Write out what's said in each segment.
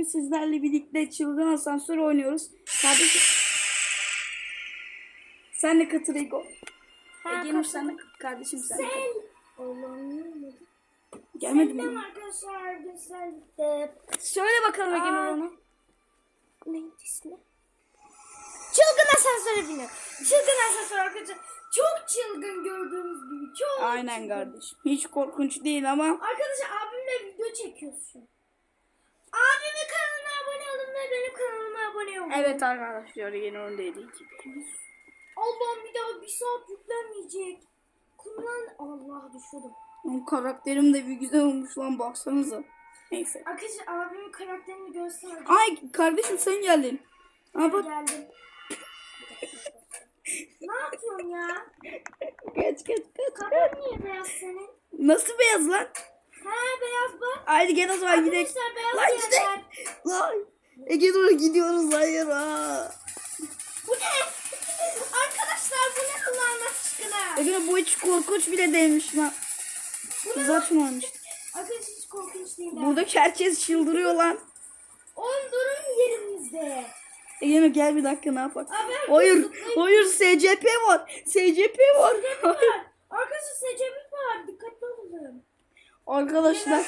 bugün sizlerle birlikte çılgın asansör oynuyoruz. Kardeşim. Sen de katıl Ego. Ege'nin sen de kardeşim sen. katıl. Allah'ım Gelmedi mi? arkadaşlar güzellikte. Söyle bakalım Ege'nin onu. Neydi ismi? Çılgın asansöre biniyor. Çılgın asansör arkadaşlar. Çok çılgın gördüğünüz gibi. Çok Aynen çılgın. kardeşim. Hiç korkunç değil ama Arkadaşlar abimle video çekiyorsun. Abimin kanalına abone olun ve benim kanalıma abone olun. evet arkadaşlar Ege'nin onun dediği gibi. Allah'ım bir daha bir saat yüklenmeyecek. Kullan Allah düşürdüm. Onun karakterim de bir güzel olmuş lan baksanıza. Neyse. Arkadaşlar abimin karakterini gösterdim. Ay kardeşim sen geldin. Ha bak. Geldim. ne yapıyorsun ya? Geç geç geç. Kafan niye beyaz senin? Nasıl beyaz lan? Ha beyaz bak. Haydi gel o zaman gidelim. Arkadaşlar beyaz Lan gidelim. Lan. Ege doğru gidiyoruz hayır ha. Bu ne? Arkadaşlar bu ne Allah'ın aşkına? Ege bu hiç korkunç bile değilmiş lan. Olmuş. Arkadaşlar hiç korkunç değil. ha. Buradaki herkes çıldırıyor lan. Oğlum durun yerinizde. Ege gel bir dakika ne yapak? Abi Hayır, zıplayıp- hayır SCP var. SCP var. Var. Arkadaşlar secebik var. Dikkatli olun. Arkadaşlar.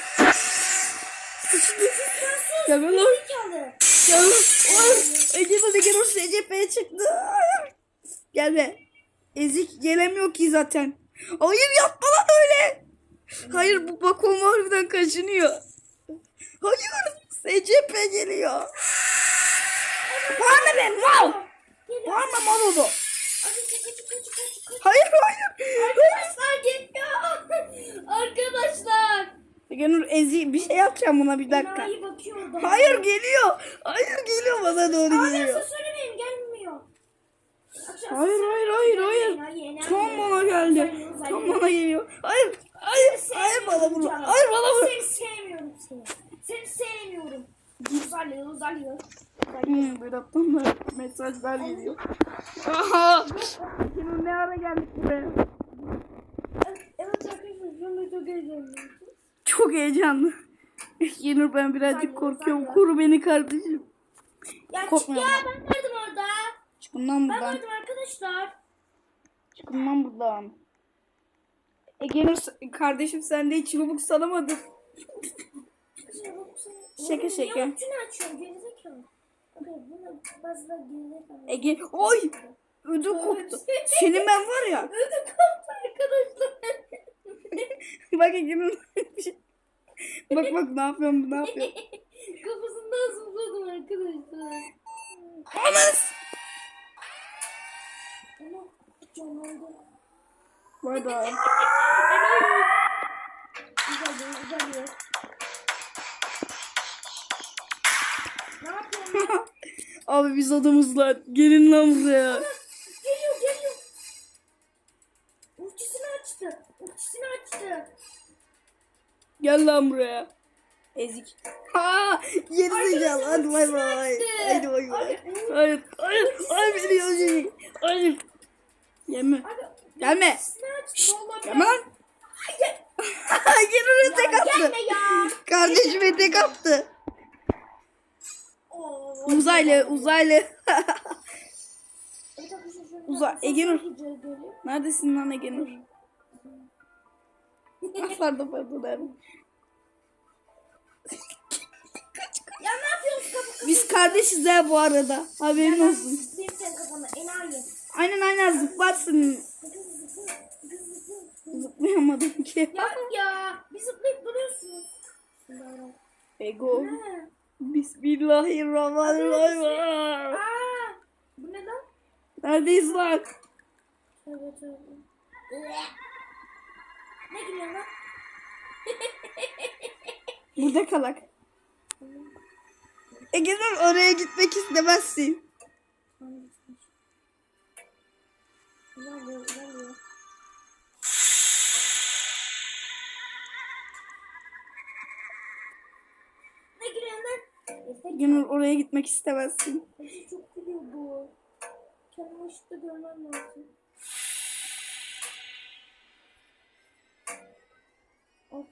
Sıçtı. Gel lan. Zekalı. Dur Ege dur SCP çıktı. Gelme. Ezik gelemiyor ki zaten. Hayır yapma lan öyle. Hayır bu bakom harbiden kaçınıyor. Hayır. SCP geliyor. Bağırma be mal. Geliyor. Bağırma mal oldu. Hayır hayır. Arkadaşlar geliyor. Arkadaşlar. Nur Ezi bir şey yapacağım buna bir dakika. Enayi bakıyor orada. Hayır geliyor. Hayır geliyor bana doğru geliyor. gelmiyor. Hayır hayır hayır hayır. Enayi, enayi. Tam bana geldi. Uzaylı. Tam bana geliyor. Hayır hayır hayır bana. Canım. Hayır bana vurma. Seni sevmiyorum seni. Seni sevmiyorum. Uzaylı uzaylı. Hmm, Berat'tan da mesajlar geliyor. Aha! Şimdi ne ara geldik buraya? Evet arkadaşlar şunu çok heyecanlıyım. Çok heyecanlı. Yenur ben birazcık korkuyorum. Koru beni kardeşim. Ya çık Korkma ya ben vardım orada. Çıkın lan Ben buradan. vardım arkadaşlar. Çıkın lan buradan. Ege'nin kardeşim sen de hiç çubuk salamadın. Şaka, şaka. Gerizekalı? Okey bunu gerizekalı. Ege oy ödüm koptu. Senin ben var ya. Ödüm koptu arkadaşlar. Bak Ege'nin Bak bak ne yapıyorum ne yapıyorum. Kafasından zıpladım arkadaşlar. Anas. Ama canlandı. Bay bay. Güzel bir güzel bir. Ne yapıyorsun? ya? Abi biz adamız lan. Gelin lan buraya. Gel lan buraya. Ezik. Ha, geri zekalı. Hadi bay bay. Hadi bay bay. Hayır, hayır, hayır beni yolcu. Hayır. Gelme. açtı. Vallahi Gelme lan. Gel oraya tek attı. Gelme ya. Kardeşime tek attı. Uzaylı, uzaylı. Evet arkadaşlar şöyle Uza- asansör Egenur. Neredesin lan Egenur? Pardon pardon nerede? Ya ne yapıyorsun kapı? Biz kardeşiz ha bu arada. Haberin olsun. zıplayayım senin kafana enayi. Aynen aynen zıplarsın. Zıplayamadım ki. Ya ya bir zıplayıp duruyorsunuz. Ego. Bismillahirrahmanirrahim. Aa, bu ne lan? Neredeyiz lan? Evet evet. Ne gülüyorsun lan? Burada kalak. Ege dur oraya gitmek istemezsin. Nur oraya gitmek istemezsin. Çok gülüyor bu. Kendimi ışıkta görmem lazım. O.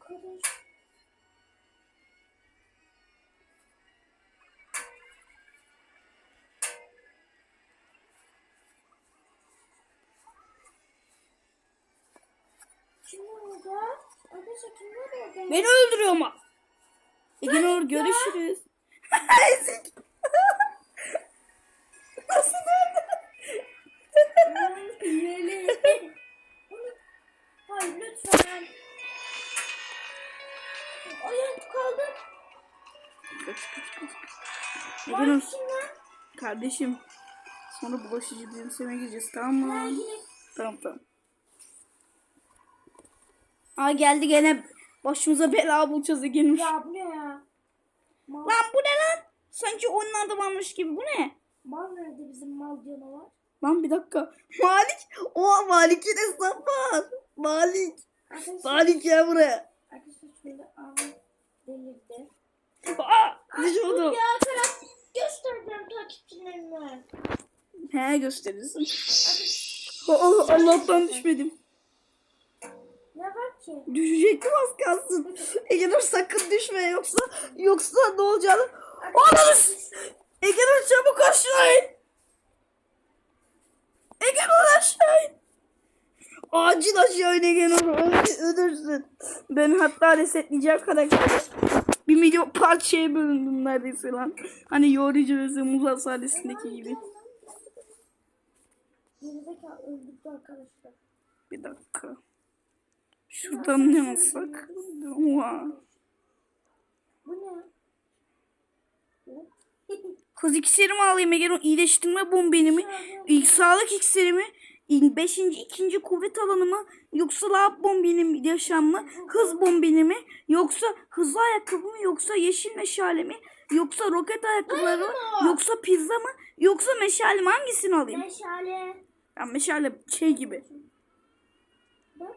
Kim orada? Arkadaşlar? Beni öldürüyor ama. Eginor görüşürüz. Ezik. Nasıl öldü? Hayır lütfen. Kaldı. Kaç kardeşim. Sonra bulaşıcı düğümseme gireceğiz tamam mı? Tamam tamam. Aa geldi gene başımıza bela bulacağız Egenur. Ya bu ne ya? Mal, Lan bu ne lan? Sanki oyunlarda varmış gibi bu ne? mal nerede bizim mal canavar? Lan bir dakika. Malik. O Malik'in hesabı var. Malik. Malik gel buraya. arkadaşlar şöyle abi delirdi. Aa, düşürdüm. Ya Ferhat göstereceğim takipçilerime. He gösterirsin. Oh, Allah'tan düşmedim. Ne var ki? Düşecektim az kalsın. Ege'dur sakın düşme yoksa yoksa ne olacağını. Ananı Ege'dur çabuk aşağı in. Ege'dur aşağı in. Acil aşağı. Öl- Ölürsün. Ben hatta resetleyeceğim karakteri. Bir milyon parçaya bölündüm neredeyse lan. Hani yorucu özü Muzal sahnesindeki gibi. Bir dakika. Şuradan ne alsak? Oha. Bu ne? Kız iksirimi alayım Egen o iyileştirme bombeni ilk sağlık iksirimi, beşinci ikinci kuvvet alanı mı, yoksa lab bombeni mi, yaşam mı, hız bombeni mi, yoksa hızlı ayakkabı mı, yoksa yeşil meşale mi, yoksa roket ayakkabıları mı, yoksa pizza mı, yoksa meşale mi hangisini alayım? Meşale. Ya meşale şey gibi. Bak.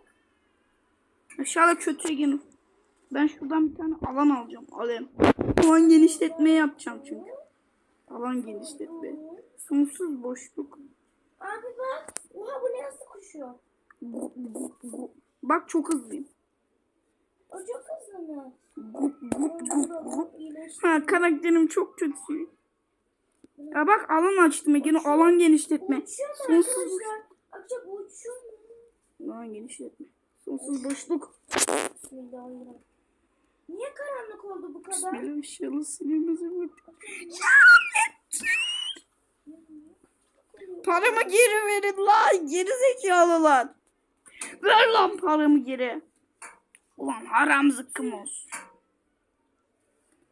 Meşale kötü Egen. Ben şuradan bir tane alan alacağım. Alayım. Alan genişletme yapacağım çünkü. Alan genişletme. Sonsuz boşluk. Abi bak. Oha bu ne nasıl koşuyor? Bak çok hızlıyım. O çok hızlı mı? Ha karakterim çok kötü. Ya bak alan açtım Egen. o Alan genişletme. Uçuyor Sonsuz? Arkadaşlar bu uçuyor mu? Alan genişletme. Sonsuz boşluk. Bismillahirrahmanirrahim. Niye karanlık oldu bu kadar? Bismillah inşallah silimizi Paramı geri verin lan. Geri zekalılar. Ver lan paramı geri. Ulan haram zıkkım olsun.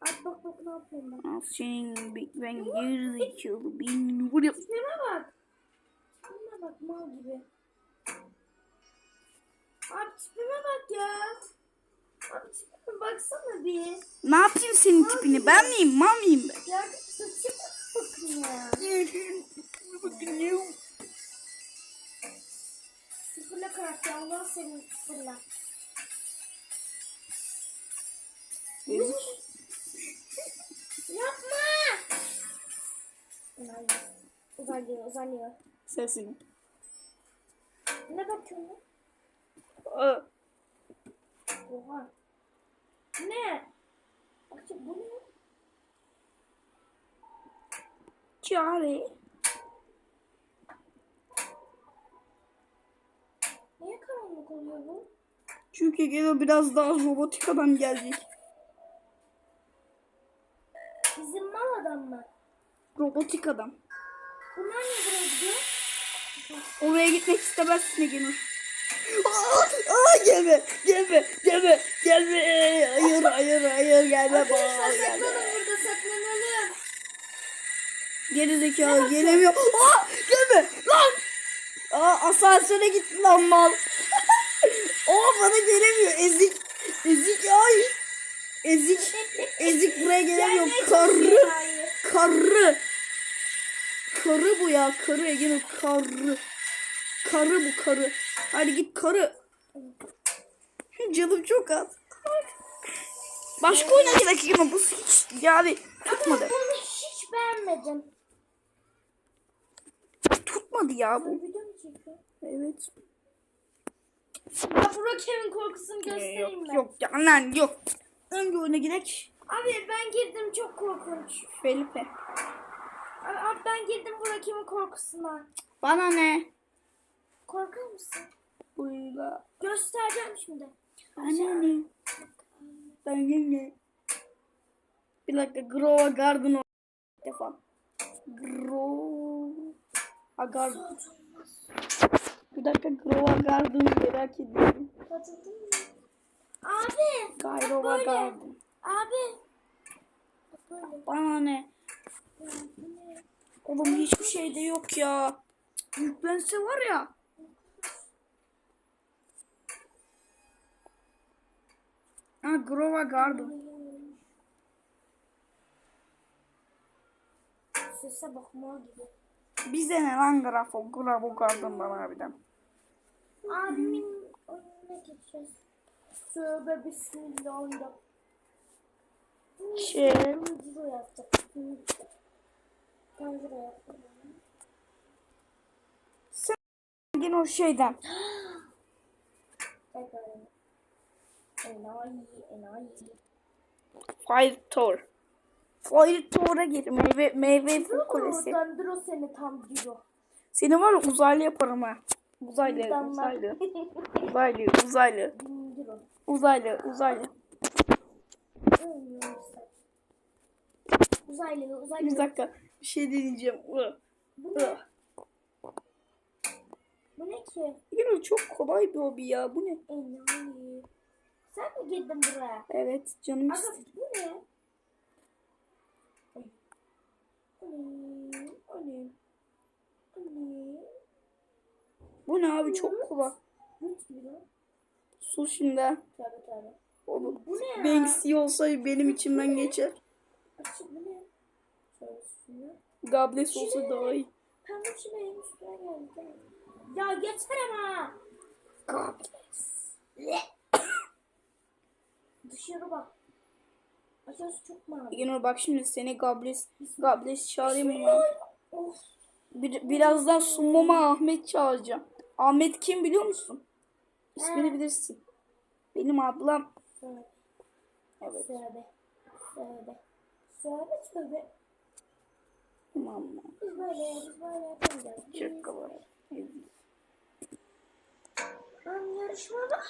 Abi bak bak ne yapıyorum ben. Al senin ben geri zekalı. Ben buraya... Tipime bak. Tipime bak mal gibi. Abi tipime bak ya. Abi tipime baksana bir. Ne yapayım senin tipini? Ben miyim? Mal mıyım ben? Ya saçıma bakın ya. Senin sıfırla. Yapma. Uzanıyor. Uzanıyor. Uzanıyor. Sesini. Ne bakıyorsun? Aa, Oha. Ne? Akça bu ne? Çare. Niye karanlık oluyor bu? Çünkü gene biraz daha robotik adam gelecek. Bizim mal adam mı? Robotik adam. Bunlar niye buraya gidiyor? Oraya gitmek istemezsin Egenur. Aa, aa, gelme, gelme, gelme, gelme. Hayır, hayır, hayır, gelme. Arkadaşlar saklanın burada saklanalım. Geri zekalı gelemiyor. Aa, gelme lan. Aa, asansöre gitti lan mal. Aa, bana gelemiyor. Ezik, ezik ay. Ezik, ezik buraya gelemiyor. Karı, karı. Karı bu ya, karı Ege'nin karı. Karı bu karı. Hadi git karı. Canım çok az. Başka oyuna gidelim ama bu hiç yani tutmadı. Bunu hiç beğenmedim. Tutmadı ya bu. Evet. Ya Kevin korkusunu Ee, göstereyim yok ben. yok ya lan yok. Önce oyuna gidelim. Abi ben girdim çok korkunç. Felipe. Abi, abi ben girdim Burak Kevin korkusuna. Bana ne? Korkar mısın? Buyla. Göstereceğim şimdi. Anne. Ben yenge. Bir dakika Grova Garden defa. Grova Garden. Bir dakika Grova Garden'ı merak ediyorum. Katıldın mı? Abi. Böyle. Garden. Abi. Böyle. Bana ne? Oğlum hiçbir şey de yok ya. Yüklense var ya. Ha Grova Garden. Sese bakma gibi. Bize ne lan grafo? Gravo Garden'dan harbiden. Abimin önüne geçeceğiz. Tövbe bismillah. Şey. Zero yaptık. Yaptım. Yine o şeyden. Enayi, enayi. Fire Tour. Fire Tour'a gir. Meyve, meyve kulesi. Döndür seni tam Diro. Seni var ya uzaylı yaparım ha. Uzaylı, uzaylı. Uzaylı, uzaylı. Uzaylı, uzaylı. Uzaylı, uzaylı. Bir dakika. Bir şey deneyeceğim. Ih, Bu ne? Bu ne ki? Yine çok kolay bir hobi ya. Bu ne? Sen mi girdin buraya? Evet canım Aga bu ne? Ay. O ne? O ne? O ne? Bu ne abi çok kolay. Su şimdi. Oğlum. Bu ne? Banksy olsa benim içimden geçer. Gables olsa daha iyi. Pembe çimeğin üstüne geldi. Ya yeter ama. Gables. Dışarı bak. Aşağısı çok mavi. Yine bak şimdi seni Gables, Gables çağırayım mı? Bir, birazdan sunmama Ahmet çağıracağım. Ahmet kim biliyor musun? İsmini He. bilirsin. Benim ablam. Tövbe. Evet. Tövbe. Tövbe. Tövbe tövbe. Tamam. Biz böyle biz böyle yapamayacağız. Çok kolay. Ben yarışmada.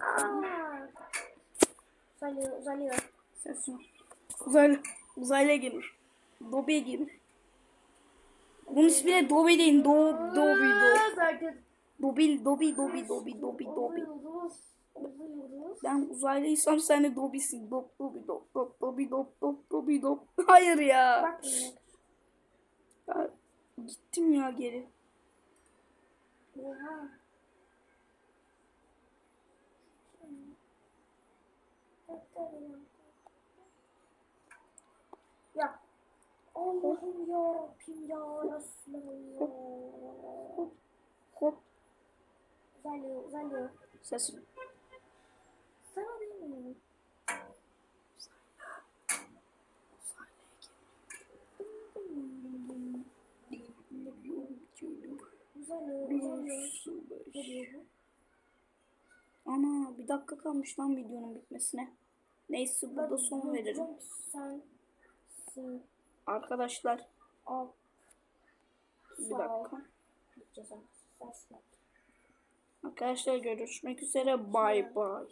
Aa. Uzalıyor. Ses var. Uzaylı. Uzaylıya gelir. Dobi'ye gelir. Bunun ismi de Dobi değil. Do, Dobi, Do. Zaten Dobi, Dobi, Dobi, Dobi, Dobi. Ben uzaylıysam sen de Dobi'sin. Dob, Dobi, Dob, Dob, Dobi, Dob, Dob, Dobi, Dob. Hayır ya. Bak ya. Gittim ya geri. Oha. Ya. Allah'ım ya Rabbim ya Resulallah. Hop, hop. Uzalıyor uzalıyor. Ses. Sana değil mi? Ana bir dakika kalmış lan videonun bitmesine. Neyse burada son veririm. Sen sen Arkadaşlar al. bir dakika. Arkadaşlar görüşmek üzere. Bay bay.